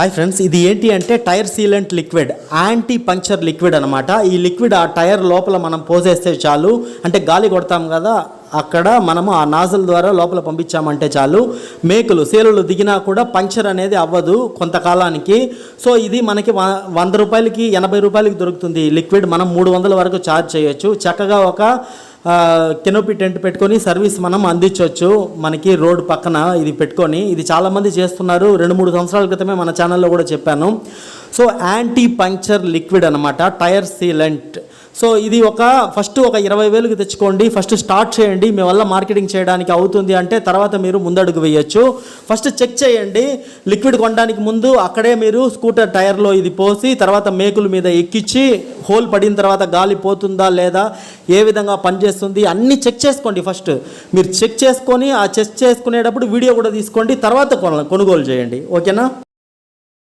Hi friends ఇది ఏంటి అంటే tyre sealant liquid anti puncture liquid అనమాట ఈ లిక్విడ్ ఆ టైర్ లోపల మనం పోసేస్తే చాలు. అంటే గాలి కొడతాం కదా అక్కడ మనము ఆ నాజల్ ద్వారా లోపల పంపించామంటే చాలు. మేకులు సేలులు దిగినా కూడా పంక్చర్ అనేది అవ్వదు కొంతకాలానికి. సో ఇది మనకి వంద రూపాయలకి ఎనభై రూపాయలకి దొరుకుతుంది లిక్విడ్. మనం మూడు వందల వరకు ఛార్జ్ చేయొచ్చు. చక్కగా ఒక కెనోపి టెంట్ పెట్టుకొని సర్వీస్ మనం అందించవచ్చు. మనకి రోడ్ పక్కన ఇది పెట్టుకొని. ఇది చాలామంది చేస్తున్నారు. రెండు మూడు సంవత్సరాల క్రితమే మన ఛానల్లో కూడా చెప్పాను. సో యాంటీ పంక్చర్ లిక్విడ్ అనమాట టైర్ సీలెంట్ సో ఇది ఒక ఫస్ట్ ఒక ఇరవై వేలకు తెచ్చుకోండి. ఫస్ట్ స్టార్ట్ చేయండి. మీ వల్ల మార్కెటింగ్ చేయడానికి అవుతుంది అంటే తర్వాత మీరు ముందడుగు వేయచ్చు. ఫస్ట్ చెక్ చేయండి. లిక్విడ్ కొనడానికి ముందు అక్కడే మీరు స్కూటర్ టైర్లో ఇది పోసి తర్వాత మేకుల మీద ఎక్కించి హోల్ పడిన తర్వాత గాలి పోతుందా లేదా ఏ విధంగా పనిచేస్తుంది అన్నీ చెక్ చేసుకోండి ఫస్ట్ మీరు చెక్ చేసుకొని ఆ చెక్ చేసుకునేటప్పుడు వీడియో కూడా తీసుకోండి. తర్వాత కొన కొనుగోలు చేయండి. ఓకేనా?